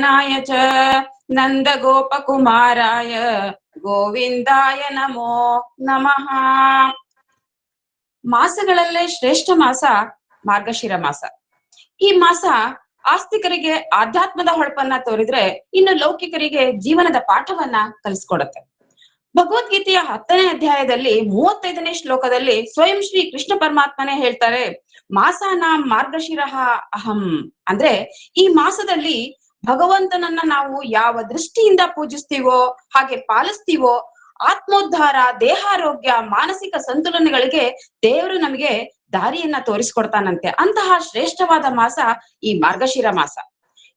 ನಂದನಾಯ ಚ ನಂದ ಗೋಪಕುಮಾರಾಯ ಗೋವಿಂದಾಯ ನಮೋ ನಮಃ. ಮಾಸಗಳಲ್ಲೇ ಶ್ರೇಷ್ಠ ಮಾಸ ಮಾರ್ಗಶಿರ ಮಾಸ. ಈ ಮಾಸ ಆಸ್ತಿಕರಿಗೆ ಆಧ್ಯಾತ್ಮದ ಹೊಳಪನ್ನ ತೋರಿದ್ರೆ ಇನ್ನು ಲೌಕಿಕರಿಗೆ ಜೀವನದ ಪಾಠವನ್ನ ಕಲಿಸ್ಕೊಡತ್ತೆ. ಭಗವದ್ಗೀತೆಯ ಹತ್ತನೇ ಅಧ್ಯಾಯದಲ್ಲಿ ಮೂವತ್ತೈದನೇ ಶ್ಲೋಕದಲ್ಲಿ ಸ್ವಯಂ ಶ್ರೀ ಕೃಷ್ಣ ಪರಮಾತ್ಮನೇ ಹೇಳ್ತಾರೆ, ಮಾಸಾನ ಮಾರ್ಗಶಿರಹ ಅಹಂ. ಅಂದ್ರೆ ಈ ಮಾಸದಲ್ಲಿ ಭಗವಂತನನ್ನ ನಾವು ಯಾವ ದೃಷ್ಟಿಯಿಂದ ಪೂಜಿಸ್ತೀವೋ, ಹಾಗೆ ಪಾಲಿಸ್ತೀವೋ, ಆತ್ಮೋದ್ಧಾರ, ದೇಹಾರೋಗ್ಯ, ಮಾನಸಿಕ ಸಂತುಲನಗಳಿಗೆ ದೇವರು ನಮಗೆ ದಾರಿಯನ್ನ ತೋರಿಸ್ಕೊಡ್ತಾನಂತೆ. ಅಂತಹ ಶ್ರೇಷ್ಠವಾದ ಮಾಸ ಈ ಮಾರ್ಗಶಿರ ಮಾಸ.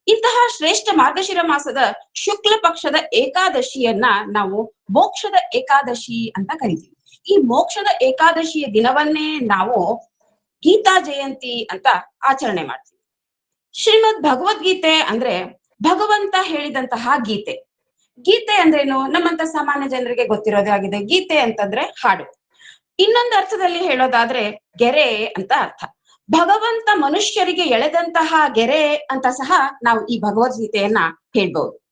ಇಂತಹ ಶ್ರೇಷ್ಠ ಮಾರ್ಗಶಿರ ಮಾಸದ ಶುಕ್ಲ ಪಕ್ಷದ ಏಕಾದಶಿಯನ್ನ ನಾವು ಮೋಕ್ಷದ ಏಕಾದಶಿ ಅಂತ ಕರಿತೀವಿ. ಈ ಮೋಕ್ಷದ ಏಕಾದಶಿಯ ದಿನವನ್ನೇ ನಾವು ಗೀತಾ ಜಯಂತಿ ಅಂತ ಆಚರಣೆ ಮಾಡ್ತೀವಿ. ಶ್ರೀಮದ್ ಭಗವದ್ಗೀತೆ ಅಂದ್ರೆ ಭಗವಂತ ಹೇಳಿದಂತಹ ಗೀತೆ. ಗೀತೆ ಅಂದ್ರೇನು? ನಮ್ಮಂತ ಸಾಮಾನ್ಯ ಜನರಿಗೆ ಗೊತ್ತಿರೋದೇ ಆಗಿದೆ. ಗೀತೆ ಅಂತಂದ್ರೆ ಹಾಡು. ಇನ್ನೊಂದು ಅರ್ಥದಲ್ಲಿ ಹೇಳೋದಾದ್ರೆ ಗೆರೆ ಅಂತ ಅರ್ಥ. ಭಗವಂತ ಮನುಷ್ಯರಿಗೆ ಎಳೆದಂತಹ ಗೆರೆ ಅಂತ ಸಹ ನಾವು ಈ ಭಗವದ್ಗೀತೆಯನ್ನ ಹೇಳ್ಬಹುದು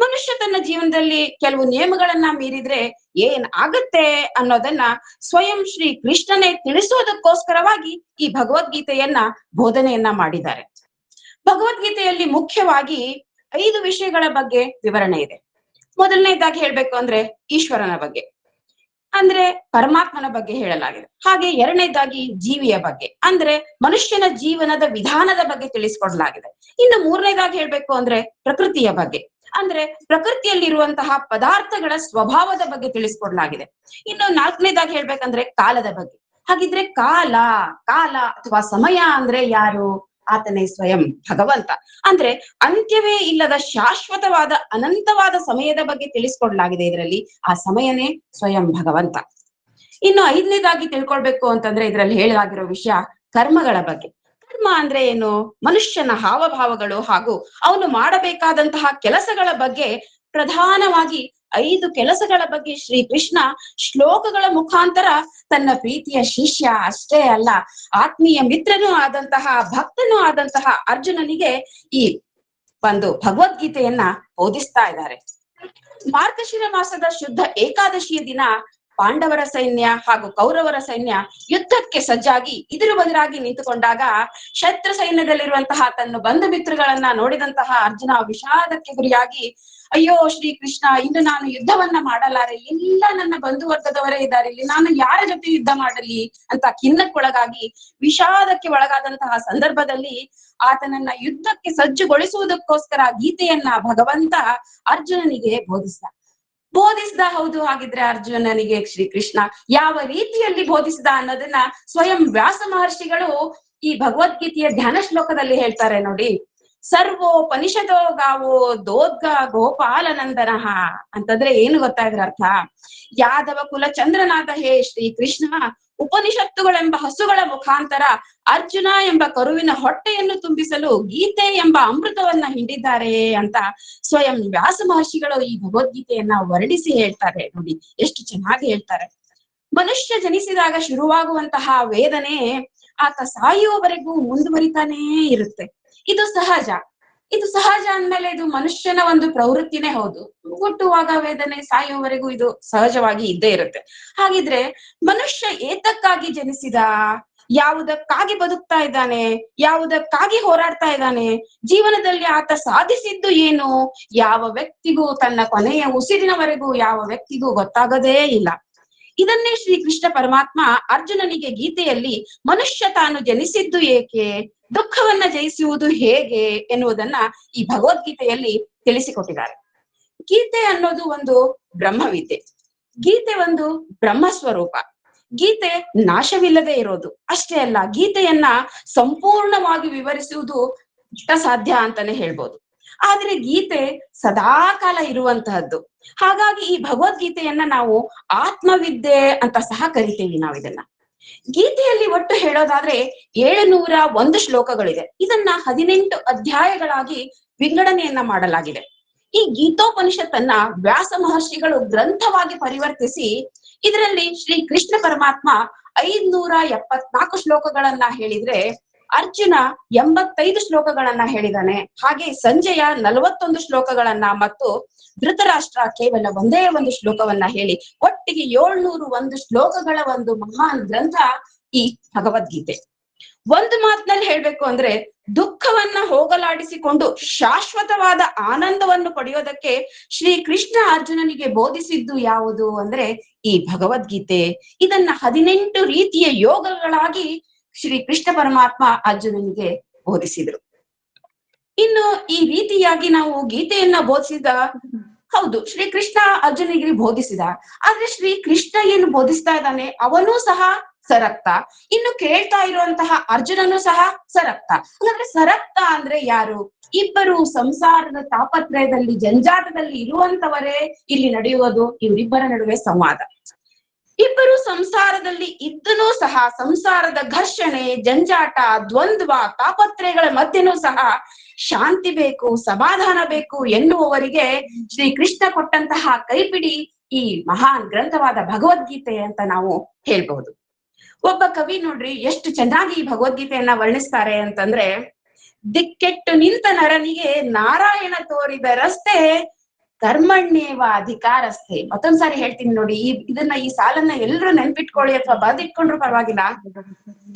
ಮನುಷ್ಯ ತನ್ನ ಜೀವನದಲ್ಲಿ ಕೆಲವು ನಿಯಮಗಳನ್ನ ಮೀರಿದ್ರೆ ಏನ್ ಆಗತ್ತೆ ಅನ್ನೋದನ್ನ ಸ್ವಯಂ ಶ್ರೀ ಕೃಷ್ಣನೇ ತಿಳಿಸೋದಕ್ಕೋಸ್ಕರವಾಗಿ ಈ ಭಗವದ್ಗೀತೆಯನ್ನ ಬೋಧನೆಯನ್ನ ಮಾಡಿದ್ದಾರೆ. ಭಗವದ್ಗೀತೆಯಲ್ಲಿ ಮುಖ್ಯವಾಗಿ ಐದು ವಿಷಯಗಳ ಬಗ್ಗೆ ವಿವರಣೆ ಇದೆ. ಮೊದಲನೇದಾಗಿ ಹೇಳ್ಬೇಕು ಅಂದ್ರೆ ಈಶ್ವರನ ಬಗ್ಗೆ. ಅಂದ್ರೆ ಪರಮಾತ್ಮನ ಬಗ್ಗೆ ಹೇಳಲಾಗಿದೆ. ಹಾಗೆ ಎರಡನೇದಾಗಿ ಜೀವಿಯ ಬಗ್ಗೆ. ಅಂದ್ರೆ ಮನುಷ್ಯನ ಜೀವನದ ವಿಧಾನದ ಬಗ್ಗೆ ತಿಳಿಸ್ಕೊಡ್ಲಾಗಿದೆ. ಇನ್ನು ಮೂರನೇದಾಗಿ ಹೇಳ್ಬೇಕು ಅಂದ್ರೆ ಪ್ರಕೃತಿಯ ಬಗ್ಗೆ. ಅಂದ್ರೆ ಪ್ರಕೃತಿಯಲ್ಲಿರುವಂತಹ ಪದಾರ್ಥಗಳ ಸ್ವಭಾವದ ಬಗ್ಗೆ ತಿಳಿಸ್ಕೊಡ್ಲಾಗಿದೆ. ಇನ್ನು ನಾಲ್ಕನೇದಾಗಿ ಹೇಳ್ಬೇಕಂದ್ರೆ ಕಾಲದ ಬಗ್ಗೆ. ಹಾಗಿದ್ರೆ ಕಾಲ ಕಾಲ ಅಥವಾ ಸಮಯ ಅಂದ್ರೆ ಯಾರು? ಆತನೇ ಸ್ವಯಂ ಭಗವಂತ. ಅಂದ್ರೆ ಅಂತ್ಯವೇ ಇಲ್ಲದ ಶಾಶ್ವತವಾದ ಅನಂತವಾದ ಸಮಯದ ಬಗ್ಗೆ ತಿಳಿಸ್ಕೊಡ್ಲಾಗಿದೆ ಇದರಲ್ಲಿ, ಆ ಸಮಯನೇ ಸ್ವಯಂ ಭಗವಂತ. ಇನ್ನು ಐದನೇದಾಗಿ ತಿಳ್ಕೊಳ್ಬೇಕು ಅಂತಂದ್ರೆ ಇದರಲ್ಲಿ ಹೇಳಲಾಗಿರೋ ವಿಷಯ ಕರ್ಮಗಳ ಬಗ್ಗೆ. ಕರ್ಮ ಅಂದ್ರೆ ಏನು? ಮನುಷ್ಯನ ಹಾವಭಾವಗಳು ಹಾಗೂ ಅವನು ಮಾಡಬೇಕಾದಂತಹ ಕೆಲಸಗಳ ಬಗ್ಗೆ ಪ್ರಧಾನವಾಗಿ ಐದು ಕೆಲಸಗಳ ಬಗ್ಗೆ ಶ್ರೀ ಕೃಷ್ಣ ಶ್ಲೋಕಗಳ ಮುಖಾಂತರ ತನ್ನ ಪ್ರೀತಿಯ ಶಿಷ್ಯ ಅಷ್ಟೇ ಅಲ್ಲ, ಆತ್ಮೀಯ ಮಿತ್ರನೂ ಆದಂತಹ, ಭಕ್ತನೂ ಆದಂತಹ ಅರ್ಜುನನಿಗೆ ಈ ಒಂದು ಭಗವದ್ಗೀತೆಯನ್ನ ಬೋಧಿಸ್ತಾ ಇದ್ದಾರೆ. ಮಾರ್ಗಶಿರ ಮಾಸದ ಶುದ್ಧ ಏಕಾದಶಿಯ ದಿನ ಪಾಂಡವರ ಸೈನ್ಯ ಹಾಗೂ ಕೌರವರ ಸೈನ್ಯ ಯುದ್ಧಕ್ಕೆ ಸಜ್ಜಾಗಿ ಇದರ ಬದಲಾಗಿ ನಿಂತುಕೊಂಡಾಗ ಶತ್ರು ಸೈನ್ಯದಲ್ಲಿರುವಂತಹ ತನ್ನ ಬಂಧು ಮಿತ್ರಗಳನ್ನ ನೋಡಿದಂತಹ ಅರ್ಜುನ ವಿಷಾದಕ್ಕೆ ಗುರಿಯಾಗಿ ಅಯ್ಯೋ ಶ್ರೀ ಕೃಷ್ಣ ಇನ್ನು ನಾನು ಯುದ್ಧವನ್ನ ಮಾಡಲಾರೆ, ಎಲ್ಲ ನನ್ನ ಬಂಧುವರ್ಗದವರೇ ಇದ್ದಾರೆ, ಇಲ್ಲಿ ನಾನು ಯಾರ ಜೊತೆ ಯುದ್ಧ ಮಾಡಲಿ ಅಂತ ಖಿನ್ನಕ್ಕೊಳಗಾಗಿ, ವಿಷಾದಕ್ಕೆ ಒಳಗಾದಂತಹ ಸಂದರ್ಭದಲ್ಲಿ ಆತನನ್ನ ಯುದ್ಧಕ್ಕೆ ಸಜ್ಜುಗೊಳಿಸುವುದಕ್ಕೋಸ್ಕರ ಗೀತೆಯನ್ನ ಭಗವಂತ ಅರ್ಜುನನಿಗೆ ಬೋಧಿಸಿದ. ಬೋಧಿಸಿದ ಹೌದು, ಹಾಗಿದ್ರೆ ಅರ್ಜುನನಿಗೆ ಶ್ರೀ ಕೃಷ್ಣ ಯಾವ ರೀತಿಯಲ್ಲಿ ಬೋಧಿಸಿದ ಅನ್ನೋದನ್ನ ಸ್ವಯಂ ವ್ಯಾಸ ಮಹರ್ಷಿಗಳು ಈ ಭಗವದ್ಗೀತೆಯ ಧ್ಯಾನ ಶ್ಲೋಕದಲ್ಲಿ ಹೇಳ್ತಾರೆ ನೋಡಿ. ಸರ್ವೋಪನಿಷದೋ ಗಾವೋ ದೋದ್ಗ ಗೋಪಾಲನಂದನಃ ಅಂತಂದ್ರೆ ಏನು ಗೊತ್ತಾ ಅರ್ಥ? ಯಾದವ ಕುಲ ಚಂದ್ರನಾಥ ಹೇ ಶ್ರೀ ಕೃಷ್ಣ ಉಪನಿಷತ್ತುಗಳೆಂಬ ಹಸುಗಳ ಮುಖಾಂತರ ಅರ್ಜುನ ಎಂಬ ಕರುವಿನ ಹೊಟ್ಟೆಯನ್ನು ತುಂಬಿಸಲು ಗೀತೆ ಎಂಬ ಅಮೃತವನ್ನ ಹಿಂಡಿದ್ದಾರೆ ಅಂತ ಸ್ವಯಂ ವ್ಯಾಸ ಮಹರ್ಷಿಗಳು ಈ ಭಗವದ್ಗೀತೆಯನ್ನ ವರ್ಣಿಸಿ ಹೇಳ್ತಾರೆ ನೋಡಿ, ಎಷ್ಟು ಚೆನ್ನಾಗಿ ಹೇಳ್ತಾರೆ. ಮನುಷ್ಯ ಜನಿಸಿದಾಗ ಶುರುವಾಗುವಂತಹ ವೇದನೆ ಆತ ಸಾಯುವವರೆಗೂ ಮುಂದುವರಿತಾನೇ ಇರುತ್ತೆ. ಇದು ಸಹಜ. ಇದು ಸಹಜ ಅಂದ್ಮೇಲೆ ಇದು ಮನುಷ್ಯನ ಒಂದು ಪ್ರವೃತ್ತಿನೇ ಹೌದು. ಹುಟ್ಟುವಾಗ ವೇದನೆ ಸಾಯುವವರೆಗೂ ಇದು ಸಹಜವಾಗಿ ಇದ್ದೇ ಇರುತ್ತೆ. ಹಾಗಿದ್ರೆ ಮನುಷ್ಯ ಏತಕ್ಕಾಗಿ ಜನಿಸಿದ? ಯಾವುದಕ್ಕಾಗಿ ಬದುಕ್ತಾ ಇದ್ದಾನೆ? ಯಾವುದಕ್ಕಾಗಿ ಹೋರಾಡ್ತಾ ಇದ್ದಾನೆ? ಜೀವನದಲ್ಲಿ ಆತ ಸಾಧಿಸಿದ್ದು ಏನು? ಯಾವ ವ್ಯಕ್ತಿಗೂ ತನ್ನ ಕೊನೆಯ ಉಸಿರಿನವರೆಗೂ ಯಾವ ವ್ಯಕ್ತಿಗೂ ಗೊತ್ತಾಗದೇ ಇಲ್ಲ. ಇದನ್ನೇ ಶ್ರೀ ಕೃಷ್ಣ ಪರಮಾತ್ಮ ಅರ್ಜುನನಿಗೆ ಗೀತೆಯಲ್ಲಿ ಮನುಷ್ಯ ತಾನು ಜನಿಸಿದ್ದು ಏಕೆ? ದುಃಖವನ್ನ ಜಯಿಸುವುದು ಹೇಗೆ ಎನ್ನುವುದನ್ನ ಈ ಭಗವದ್ಗೀತೆಯಲ್ಲಿ ತಿಳಿಸಿಕೊಟ್ಟಿದ್ದಾರೆ. ಗೀತೆ ಅನ್ನೋದು ಒಂದು ಬ್ರಹ್ಮವಿದ್ಯೆ. ಗೀತೆ ಒಂದು ಬ್ರಹ್ಮ ಸ್ವರೂಪ ಗೀತೆ ನಾಶವಿಲ್ಲದೆ ಇರೋದು. ಅಷ್ಟೇ ಅಲ್ಲ, ಗೀತೆಯನ್ನ ಸಂಪೂರ್ಣವಾಗಿ ವಿವರಿಸುವುದು ಸಾಧ್ಯ ಅಂತಾನೆ ಹೇಳ್ಬೋದು. ಆದ್ರೆ ಗೀತೆ ಸದಾಕಾಲ ಇರುವಂತಹದ್ದು. ಹಾಗಾಗಿ ಈ ಭಗವದ್ಗೀತೆಯನ್ನ ನಾವು ಆತ್ಮವಿದ್ಯೆ ಅಂತ ಸಹ ಕರಿತೀವಿ ನಾವು ಇದನ್ನ ಗೀತೆಯಲ್ಲಿ ಒಟ್ಟು ಹೇಳೋದಾದ್ರೆ ಏಳುನೂರ ಒಂದು ಶ್ಲೋಕಗಳಿದೆ. ಇದನ್ನ ಹದಿನೆಂಟು ಅಧ್ಯಾಯಗಳಾಗಿ ವಿಂಗಡಣೆಯನ್ನ ಮಾಡಲಾಗಿದೆ. ಈ ಗೀತೋಪನಿಷತ್ತನ್ನ ವ್ಯಾಸ ಮಹರ್ಷಿಗಳು ಗ್ರಂಥವಾಗಿ ಪರಿವರ್ತಿಸಿ ಇದರಲ್ಲಿ ಶ್ರೀ ಕೃಷ್ಣ ಪರಮಾತ್ಮ ಐದ್ನೂರ ಎಪ್ಪತ್ನಾಲ್ಕು ಶ್ಲೋಕಗಳನ್ನ ಹೇಳಿದ್ರೆ ಅರ್ಜುನ ಎಂಬತ್ತೈದು ಶ್ಲೋಕಗಳನ್ನ ಹೇಳಿದಾನೆ. ಹಾಗೆ ಸಂಜೆಯ ನಲವತ್ತೊಂದು ಶ್ಲೋಕಗಳನ್ನ ಮತ್ತು ಧೃತರಾಷ್ಟ್ರ ಕೇವಲ ಒಂದೇ ಒಂದು ಶ್ಲೋಕವನ್ನ ಹೇಳಿ, ಒಟ್ಟಿಗೆ ಏಳ್ನೂರು ಒಂದು ಶ್ಲೋಕಗಳ ಒಂದು ಮಹಾನ್ ಗ್ರಂಥ ಈ ಭಗವದ್ಗೀತೆ. ಒಂದು ಮಾತಿನಲ್ಲಿ ಹೇಳ್ಬೇಕು ಅಂದ್ರೆ, ದುಃಖವನ್ನ ಹೋಗಲಾಡಿಸಿಕೊಂಡು ಶಾಶ್ವತವಾದ ಆನಂದವನ್ನು ಪಡೆಯೋದಕ್ಕೆ ಶ್ರೀ ಕೃಷ್ಣ ಅರ್ಜುನನಿಗೆ ಬೋಧಿಸಿದ್ದು ಯಾವುದು ಅಂದ್ರೆ ಈ ಭಗವದ್ಗೀತೆ. ಇದನ್ನ ಹದಿನೆಂಟು ರೀತಿಯ ಯೋಗಗಳಾಗಿ ಶ್ರೀ ಕೃಷ್ಣ ಪರಮಾತ್ಮ ಅರ್ಜುನನಿಗೆ ಬೋಧಿಸಿದ್ರು. ಇನ್ನು ಈ ರೀತಿಯಾಗಿ ನಾವು ಗೀತೆಯನ್ನ ಬೋಧಿಸಿದ, ಹೌದು, ಶ್ರೀ ಕೃಷ್ಣ ಅರ್ಜುನಿಗೆ ಬೋಧಿಸಿದ, ಆದ್ರೆ ಶ್ರೀ ಕೃಷ್ಣ ಏನು ಬೋಧಿಸ್ತಾ ಇದ್ದಾನೆ? ಅವನು ಸಹ ಸರಕ್ತ. ಇನ್ನು ಕೇಳ್ತಾ ಇರುವಂತಹ ಅರ್ಜುನನು ಸಹ ಸರಕ್ತ. ಹಾಗಾದ್ರೆ ಸರಕ್ತ ಅಂದ್ರೆ ಯಾರು? ಇಬ್ಬರು ಸಂಸಾರದ ತಾಪತ್ರಯದಲ್ಲಿ, ಜಂಜಾಟದಲ್ಲಿ ಇರುವಂತವರೇ ಇಲ್ಲಿ ನಡೆಯುವುದು, ಇವರಿಬ್ಬರ ನಡುವೆ ಸಂವಾದ. ಇಬ್ಬರು ಸಂಸಾರದಲ್ಲಿ ಇದ್ದನೂ ಸಹ ಸಂಸಾರದ ಘರ್ಷಣೆ, ಜಂಜಾಟ, ದ್ವಂದ್ವ, ತಾಪತ್ರಯಗಳ ಮಧ್ಯನೂ ಸಹ ಶಾಂತಿ ಬೇಕು, ಸಮಾಧಾನ ಬೇಕು ಎನ್ನುವವರಿಗೆ ಶ್ರೀ ಕೃಷ್ಣ ಕೊಟ್ಟಂತಹ ಕೈಪಿಡಿ ಈ ಮಹಾನ್ ಗ್ರಂಥವಾದ ಭಗವದ್ಗೀತೆ ಅಂತ ನಾವು ಹೇಳ್ಬಹುದು. ಒಬ್ಬ ಕವಿ ನೋಡ್ರಿ ಎಷ್ಟು ಚೆನ್ನಾಗಿ ಈ ಭಗವದ್ಗೀತೆಯನ್ನ ವರ್ಣಿಸ್ತಾರೆ ಅಂತಂದ್ರೆ, ದಿಕ್ಕೆಟ್ಟು ನಿಂತ ನರನಿಗೆ ನಾರಾಯಣ ತೋರಿದ ರಸ್ತೆ ಕರ್ಮಣ್ಯೇವ ಅಧಿಕಾರಸ್ಥೆ. ಮತ್ತೊಂದ್ಸಾರಿ ಹೇಳ್ತೀನಿ ನೋಡಿ, ಈ ಇದನ್ನ ಈ ಸಾಲನ್ನ ಎಲ್ರು ನೆನ್ಪಿಟ್ಕೊಳ್ಳಿ ಅಥವಾ ಬದಿಟ್ಕೊಂಡ್ರು ಪರವಾಗಿಲ್ಲ.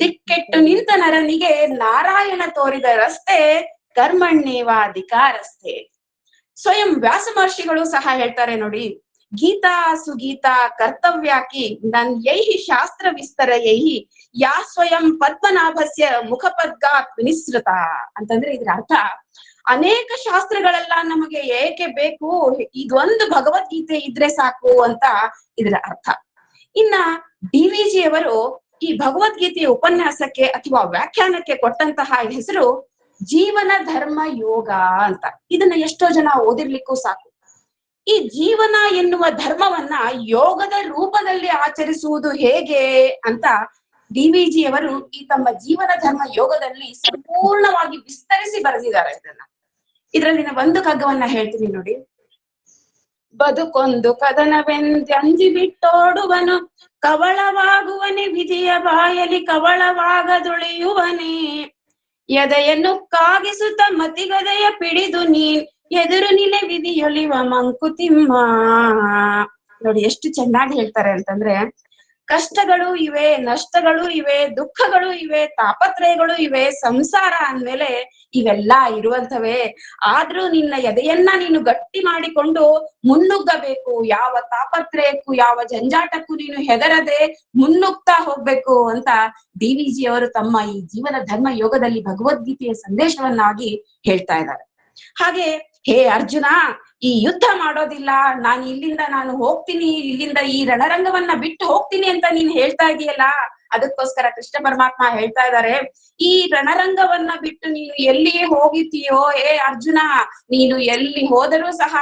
ದಿಕ್ಕೆಟ್ಟು ನಿಂತ ನರನಿಗೆ ನಾರಾಯಣ ತೋರಿದ ರಸ್ತೆ ಕರ್ಮಣ್ಯೇವ ಅಧಿಕಾರಸ್ಥೆ. ಸ್ವಯಂ ವ್ಯಾಸ ಮಹರ್ಷಿಗಳು ಸಹ ಹೇಳ್ತಾರೆ ನೋಡಿ, ಗೀತಾ ಸುಗೀತಾ ಕರ್ತವ್ಯಾಕಿ ನನ್ ಯೈಹಿ ಶಾಸ್ತ್ರ ವಿಸ್ತರ ಯೈಹಿ, ಯಾ ಸ್ವಯಂ ಪದ್ಮನಾಭಸ್ಯ ಮುಖಪದ್ಗಾತ್ ವಿನಿಸೃತ. ಅಂತಂದ್ರೆ ಇದ್ರ ಅರ್ಥ ಅನೇಕ ಶಾಸ್ತ್ರಗಳೆಲ್ಲ ನಮಗೆ ಏಕೆ ಬೇಕು? ಇದೊಂದು ಭಗವದ್ಗೀತೆ ಇದ್ರೆ ಸಾಕು ಅಂತ ಇದರ ಅರ್ಥ. ಇನ್ನ ಡಿ ವಿ ಅವರು ಈ ಭಗವದ್ಗೀತೆಯ ಉಪನ್ಯಾಸಕ್ಕೆ ಅಥವಾ ವ್ಯಾಖ್ಯಾನಕ್ಕೆ ಕೊಟ್ಟಂತಹ ಹೆಸರು ಜೀವನ ಧರ್ಮ ಯೋಗ ಅಂತ. ಇದನ್ನ ಎಷ್ಟೋ ಜನ ಓದಿರ್ಲಿಕ್ಕೂ ಸಾಕು. ಈ ಜೀವನ ಎನ್ನುವ ಧರ್ಮವನ್ನ ಯೋಗದ ರೂಪದಲ್ಲಿ ಆಚರಿಸುವುದು ಹೇಗೆ ಅಂತ ಡಿ ವಿ ಅವರು ಈ ತಮ್ಮ ಜೀವನ ಧರ್ಮ ಯೋಗದಲ್ಲಿ ಸಂಪೂರ್ಣವಾಗಿ ವಿಸ್ತರಿಸಿ ಬರೆದಿದ್ದಾರೆ ಇದನ್ನ. ಇದ್ರಲ್ಲಿನ ಒಂದು ಕಗ್ಗವನ್ನ ಹೇಳ್ತೀನಿ ನೋಡಿ. ಬದುಕೊಂದು ಕದನವೆಂದಿ ಬಿಟ್ಟೋಡುವನು, ಕವಳವಾಗುವನೆ ವಿಧಿಯ ಬಾಯಲಿ ಕವಳವಾಗದುಳಿಯುವನೇ. ಎದೆಯನ್ನು ಕಾಗಿಸುತ್ತ ಮತಿಗದೆಯ ಪಿಡಿದು ನೀನ್, ಎದುರು ನಿಲೆ ವಿಧಿಯೊಲಿವ ಮಂಕುತಿಮ್ಮ. ನೋಡಿ, ಎಷ್ಟು ಚೆನ್ನಾಗಿ ಹೇಳ್ತಾರೆ ಅಂತಂದ್ರೆ ಕಷ್ಟಗಳು ಇವೆ, ನಷ್ಟಗಳು ಇವೆ, ದುಃಖಗಳು ಇವೆ, ತಾಪತ್ರಯಗಳು ಇವೆ, ಸಂಸಾರ ಅಂದ್ಮೇಲೆ ಇವೆಲ್ಲ ಇರುವಂತವೇ ಆದ್ರೂ ನಿನ್ನ ಎದೆಯನ್ನ ನೀನು ಗಟ್ಟಿ ಮಾಡಿಕೊಂಡು ಮುನ್ನುಗ್ಗಬೇಕು. ಯಾವ ತಾಪತ್ರಯಕ್ಕೂ, ಯಾವ ಜಂಜಾಟಕ್ಕೂ ನೀನು ಹೆದರದೆ ಮುನ್ನುಗ್ತಾ ಹೋಗ್ಬೇಕು ಅಂತ ಡಿ ವಿ ಜಿ ಅವರು ತಮ್ಮ ಈ ಜೀವನ ಧರ್ಮ ಯೋಗದಲ್ಲಿ ಭಗವದ್ಗೀತೆಯ ಸಂದೇಶವನ್ನಾಗಿ ಹೇಳ್ತಾ ಇದ್ದಾರೆ. ಹಾಗೆ, ಹೇ ಅರ್ಜುನ ಈ ಯುದ್ಧ ಮಾಡೋದಿಲ್ಲ, ನಾನು ಇಲ್ಲಿಂದ ನಾನು ಹೋಗ್ತೀನಿ, ಇಲ್ಲಿಂದ ಈ ರಣರಂಗವನ್ನ ಬಿಟ್ಟು ಹೋಗ್ತೀನಿ ಅಂತ ನೀನ್ ಹೇಳ್ತಾ ಇದೀಯಲ್ಲ? ಅದಕ್ಕೋಸ್ಕರ ಕೃಷ್ಣ ಪರಮಾತ್ಮ ಹೇಳ್ತಾ ಇದ್ದಾರೆ ಈ ರಣರಂಗವನ್ನ ಬಿಟ್ಟು ನೀನು ಎಲ್ಲಿ ಹೋಗಿತೀಯೋ ಏ ಅರ್ಜುನ, ನೀನು ಎಲ್ಲಿ ಹೋದರೂ ಸಹ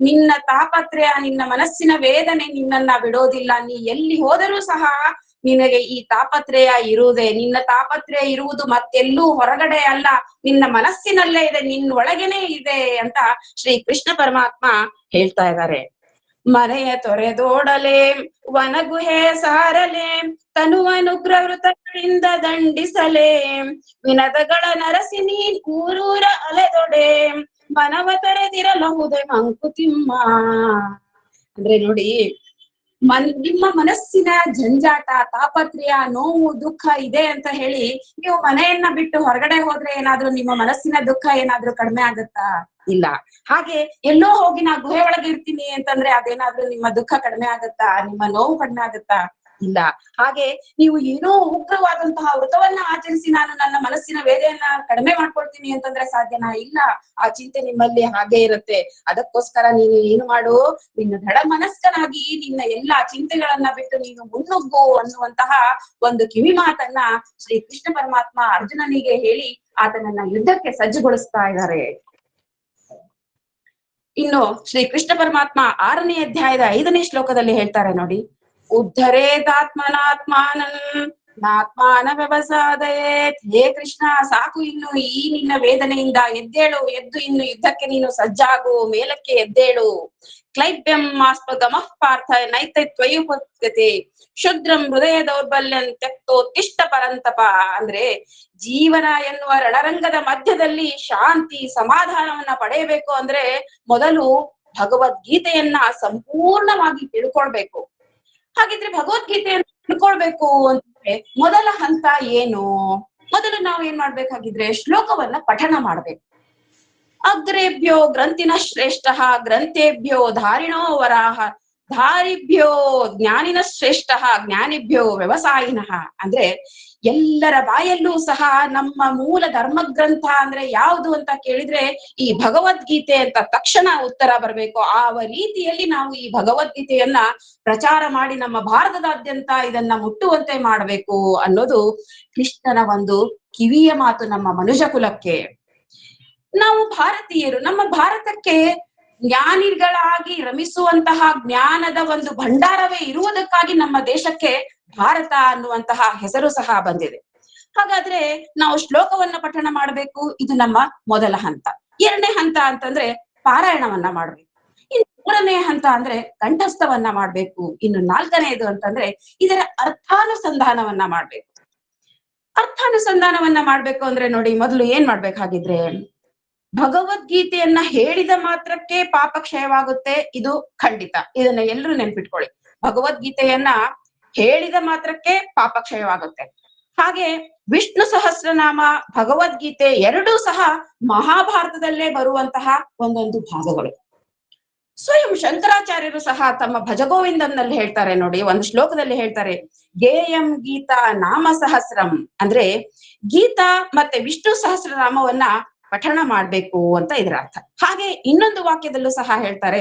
ನಿನ್ನ ತಾಪತ್ರಯ, ನಿನ್ನ ಮನಸ್ಸಿನ ವೇದನೆ ನಿನ್ನನ್ನ ಬಿಡೋದಿಲ್ಲ. ನೀ ಎಲ್ಲಿ ಹೋದರೂ ಸಹ ನಿನಗೆ ಈ ತಾಪತ್ರಯ ಇರುವುದೇ? ನಿನ್ನ ತಾಪತ್ರಯ ಇರುವುದು ಮತ್ತೆಲ್ಲೂ ಹೊರಗಡೆ ಅಲ್ಲ. ನಿನ್ನ ಮನಸ್ಸಿನಲ್ಲೇ ಇದೆ ನಿನ್ನ ಒಳಗೇನೆ ಇದೆ ಅಂತ ಶ್ರೀ ಕೃಷ್ಣ ಪರಮಾತ್ಮ ಹೇಳ್ತಾ ಇದ್ದಾರೆ. ಮನೆಯ ತೊರೆದೋಡಲೆ, ವನಗುಹೆ ಸಾರಲೆ ತನುವನುಗ್ರವೃತಗಳಿಂದ ದಂಡಿಸಲೆ, ವಿನದಗಳ ನರಸಿ ನೀನ್ ಊರೂರ ಅಲೆದೊಡೆ, ಮನವ ತೊರೆದಿರಲಹುದೇ ಮಂಕುತಿಮ್ಮ. ಅಂದ್ರೆ ನೋಡಿ ಮನ್, ನಿಮ್ಮ ಮನಸ್ಸಿನ ಜಂಜಾಟ, ತಾಪತ್ರಯ, ನೋವು, ದುಃಖ ಇದೆ ಅಂತ ಹೇಳಿ ನೀವು ಮನೆಯನ್ನ ಬಿಟ್ಟು ಹೊರಗಡೆ ಹೋದ್ರೆ ಏನಾದ್ರೂ ನಿಮ್ಮ ಮನಸ್ಸಿನ ದುಃಖ ಏನಾದ್ರೂ ಕಡಿಮೆ ಆಗತ್ತಾ? ಇಲ್ಲ. ಹಾಗೆ ಎಲ್ಲೋ ಹೋಗಿ ನಾ ಗುಹೆ ಒಳಗೆ ಇರ್ತೀನಿ ಅಂತಂದ್ರೆ ಅದೇನಾದ್ರೂ ನಿಮ್ಮ ದುಃಖ ಕಡಿಮೆ ಆಗತ್ತಾ? ನಿಮ್ಮ ನೋವು ಕಡಿಮೆ ಆಗತ್ತಾ? ಇಲ್ಲ. ಹಾಗೆ ನೀವು ಏನೋ ಉಗ್ರವಾದಂತಹ ವ್ರತವನ್ನ ಆಚರಿಸಿ ನಾನು ನನ್ನ ಮನಸ್ಸಿನ ವೇದೆಯನ್ನ ಕಡಿಮೆ ಮಾಡ್ಕೊಳ್ತೀನಿ ಅಂತಂದ್ರೆ ಸಾಧ್ಯನಾ? ಇಲ್ಲ. ಆ ಚಿಂತೆ ನಿಮ್ಮಲ್ಲಿ ಹಾಗೆ ಇರುತ್ತೆ. ಅದಕ್ಕೋಸ್ಕರ ನೀನು ಏನು ಮಾಡು? ನಿನ್ನ ದೃಢ ಮನಸ್ಕನಾಗಿ ನಿನ್ನ ಎಲ್ಲಾ ಚಿಂತೆಗಳನ್ನ ಬಿಟ್ಟು ನೀನು ಮುನ್ನುಗ್ಗು ಅನ್ನುವಂತಹ ಒಂದು ಕಿವಿ ಮಾತನ್ನ ಶ್ರೀ ಕೃಷ್ಣ ಪರಮಾತ್ಮ ಅರ್ಜುನನಿಗೆ ಹೇಳಿ ಆತನನ್ನ ಯುದ್ಧಕ್ಕೆ ಸಜ್ಜುಗೊಳಿಸ್ತಾ ಇದ್ದಾರೆ. ಇನ್ನು ಶ್ರೀ ಕೃಷ್ಣ ಪರಮಾತ್ಮ ಆರನೇ ಅಧ್ಯಾಯದ ಐದನೇ ಶ್ಲೋಕದಲ್ಲಿ ಹೇಳ್ತಾರೆ ನೋಡಿ. ಉದ್ಧರೇದಾತ್ಮನಾತ್ಮಾನಂ. ಆತ್ಮಾನ ವ್ಯವಸಾದಯೇತ್ ಹೇ ಕೃಷ್ಣ, ಸಾಕು ಇನ್ನು ಈ ನಿನ್ನ ವೇದನೆಯಿಂದ ಎದ್ದೇಳು, ಎದ್ದು ಇನ್ನು ಯುದ್ಧಕ್ಕೆ ನೀನು ಸಜ್ಜಾಗು, ಮೇಲಕ್ಕೆ ಎದ್ದೇಳು. ಕ್ಲೈಬ್ಯಂ ಮಾಸ್ಪ ಗಮಃ ಪಾರ್ಥ ನೈತೈ ತ್ವಯುಪಗತಿ ಶುದ್ರಂ ಹೃದಯ ದೌರ್ಬಲ್ಯಂ ತಿಷ್ಟ ಪರಂತಪ. ಅಂದ್ರೆ ಜೀವನ ಎನ್ನುವ ರಣರಂಗದ ಮಧ್ಯದಲ್ಲಿ ಶಾಂತಿ, ಸಮಾಧಾನವನ್ನ ಪಡೆಯಬೇಕು ಅಂದ್ರೆ ಮೊದಲು ಭಗವದ್ಗೀತೆಯನ್ನ ಸಂಪೂರ್ಣವಾಗಿ ತಿಳ್ಕೊಳ್ಬೇಕು. ಹಾಗಿದ್ರೆ ಭಗವದ್ಗೀತೆಯನ್ನು ತಿಳ್ಕೊಳ್ಬೇಕು ಅಂತಂದ್ರೆ ಮೊದಲ ಹಂತ ಏನು? ಮೊದಲು ನಾವು ಏನ್ ಮಾಡ್ಬೇಕಾಗಿದ್ರೆ ಶ್ಲೋಕವನ್ನ ಪಠಣ ಮಾಡ್ಬೇಕು. ಅಗ್ರೇಭ್ಯೋ ಗ್ರಂಥಿನ ಶ್ರೇಷ್ಠ, ಗ್ರಂಥೇಭ್ಯೋ ಧಾರಿಣೋ ವರಾಹ, ಧಾರಿಭ್ಯೋ ಜ್ಞಾನಿನ ಶ್ರೇಷ್ಠ, ಜ್ಞಾನಿಭ್ಯೋ ವ್ಯವಸಾಯಿನಃ. ಅಂದ್ರೆ ಎಲ್ಲರ ಬಾಯಲ್ಲೂ ಸಹ ನಮ್ಮ ಮೂಲ ಧರ್ಮ ಗ್ರಂಥ ಅಂದ್ರೆ ಯಾವುದು ಅಂತ ಕೇಳಿದ್ರೆ ಈ ಭಗವದ್ಗೀತೆ ಅಂತ ತಕ್ಷಣ ಉತ್ತರ ಬರಬೇಕು. ಆ ರೀತಿಯಲ್ಲಿ ನಾವು ಈ ಭಗವದ್ಗೀತೆಯನ್ನ ಪ್ರಚಾರ ಮಾಡಿ ನಮ್ಮ ಭಾರತದಾದ್ಯಂತ ಇದನ್ನ ಮುಟ್ಟುವಂತೆ ಮಾಡಬೇಕು ಅನ್ನೋದು ಕೃಷ್ಣನ ಒಂದು ಕಿವಿಯ ಮಾತು ನಮ್ಮ ಮನುಷ್ಯ ಕುಲಕ್ಕೆ. ನಾವು ಭಾರತೀಯರು, ನಮ್ಮ ಭಾರತಕ್ಕೆ ಜ್ಞಾನಿಗಳಾಗಿ ರಮಿಸುವಂತಹ ಜ್ಞಾನದ ಒಂದು ಭಂಡಾರವೇ ಇರುವುದಕ್ಕಾಗಿ ನಮ್ಮ ದೇಶಕ್ಕೆ ಭಾರತ ಅನ್ನುವಂತಹ ಹೆಸರು ಸಹ ಬಂದಿದೆ. ಹಾಗಾದ್ರೆ ನಾವು ಶ್ಲೋಕವನ್ನ ಪಠಣ ಮಾಡಬೇಕು? ಇದು ನಮ್ಮ ಮೊದಲ ಹಂತ. ಎರಡನೇ ಹಂತ ಅಂತಂದ್ರೆ ಪಾರಾಯಣವನ್ನ ಮಾಡ್ಬೇಕು. ಇನ್ನು ಮೂರನೇ ಹಂತ ಅಂದ್ರೆ ಕಂಠಸ್ಥವನ್ನ ಮಾಡ್ಬೇಕು. ಇನ್ನು ನಾಲ್ಕನೆಯದು ಅಂತಂದ್ರೆ ಇದರ ಅರ್ಥಾನುಸಂಧಾನವನ್ನ ಮಾಡ್ಬೇಕು. ಅರ್ಥಾನುಸಂಧಾನವನ್ನ ಮಾಡ್ಬೇಕು ಅಂದ್ರೆ ನೋಡಿ, ಮೊದಲು ಏನ್ ಮಾಡ್ಬೇಕಾಗಿದ್ರೆ ಭಗವದ್ಗೀತೆಯನ್ನ ಹೇಳಿದ ಮಾತ್ರಕ್ಕೆ ಪಾಪ ಕ್ಷಯವಾಗುತ್ತೆ ಇದು ಖಂಡಿತ. ಇದನ್ನ ಎಲ್ಲರೂ ನೆನ್ಪಿಟ್ಕೊಳ್ಳಿ. ಭಗವದ್ಗೀತೆಯನ್ನ ಹೇಳಿದ ಮಾತ್ರಕ್ಕೆ ಪಾಪಕ್ಷಯವಾಗುತ್ತೆ. ಹಾಗೆ ವಿಷ್ಣು ಸಹಸ್ರನಾಮ, ಭಗವದ್ಗೀತೆ ಎರಡೂ ಸಹ ಮಹಾಭಾರತದಲ್ಲೇ ಬರುವಂತಹ ಒಂದೊಂದು ಭಾಗಗಳು. ಸ್ವಯಂ ಶಂಕರಾಚಾರ್ಯರು ಸಹ ತಮ್ಮ ಭಜಗೋವಿಂದಂನಲ್ಲಿ ಹೇಳ್ತಾರೆ ನೋಡಿ, ಒಂದು ಶ್ಲೋಕದಲ್ಲಿ ಹೇಳ್ತಾರೆ, ಗೇಯಂ ಗೀತಾ ನಾಮ ಸಹಸ್ರಂ. ಅಂದ್ರೆ ಗೀತಾ ಮತ್ತೆ ವಿಷ್ಣು ಸಹಸ್ರನಾಮವನ್ನ ಪಠಣ ಮಾಡ್ಬೇಕು ಅಂತ ಇದರ ಅರ್ಥ. ಹಾಗೆ ಇನ್ನೊಂದು ವಾಕ್ಯದಲ್ಲೂ ಸಹ ಹೇಳ್ತಾರೆ,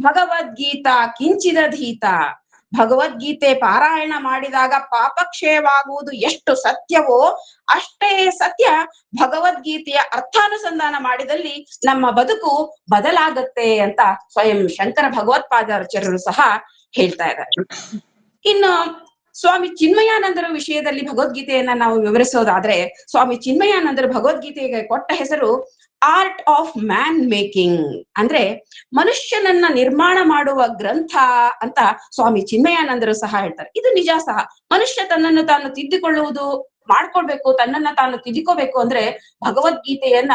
ಭಗವದ್ಗೀತಾ ಕಿಂಚಿದ ಧೀತ. ಭಗವದ್ಗೀತೆ ಪಾರಾಯಣ ಮಾಡಿದಾಗ ಪಾಪಕ್ಷಯವಾಗುವುದು ಎಷ್ಟು ಸತ್ಯವೋ ಅಷ್ಟೇ ಸತ್ಯ ಭಗವದ್ಗೀತೆಯ ಅರ್ಥಾನುಸಂಧಾನ ಮಾಡಿದಲ್ಲಿ ನಮ್ಮ ಬದುಕು ಬದಲಾಗತ್ತೆ ಅಂತ ಸ್ವಯಂ ಶಂಕರ ಭಗವತ್ಪಾದಾಚಾರ್ಯರು ಸಹ ಹೇಳ್ತಾ ಇದ್ದಾರೆ. ಇನ್ನು ಸ್ವಾಮಿ ಚಿನ್ಮಯಾನಂದರ ವಿಷಯದಲ್ಲಿ ಭಗವದ್ಗೀತೆಯನ್ನ ನಾವು ವಿವರಿಸೋದಾದ್ರೆ ಸ್ವಾಮಿ ಚಿನ್ಮಯಾನಂದರು ಭಗವದ್ಗೀತೆಗೆ ಕೊಟ್ಟ ಹೆಸರು ಆರ್ಟ್ ಆಫ್ ಮ್ಯಾನ್ ಮೇಕಿಂಗ್ ಅಂದ್ರೆ ಮನುಷ್ಯನನ್ನ ನಿರ್ಮಾಣ ಮಾಡುವ ಗ್ರಂಥ ಅಂತ ಸ್ವಾಮಿ ಚಿನ್ಮಯಾನಂದರು ಸಹ ಹೇಳ್ತಾರೆ. ಇದು ನಿಜ ಸಹ. ಮನುಷ್ಯ ತನ್ನನ್ನು ತಾನು ತಿದ್ದಿಕೊಳ್ಳುವುದು ಮಾಡ್ಕೊಳ್ಬೇಕು, ತನ್ನನ್ನ ತಾನು ತಿದ್ದಿಕೋಬೇಕು ಅಂದ್ರೆ ಭಗವದ್ಗೀತೆಯನ್ನ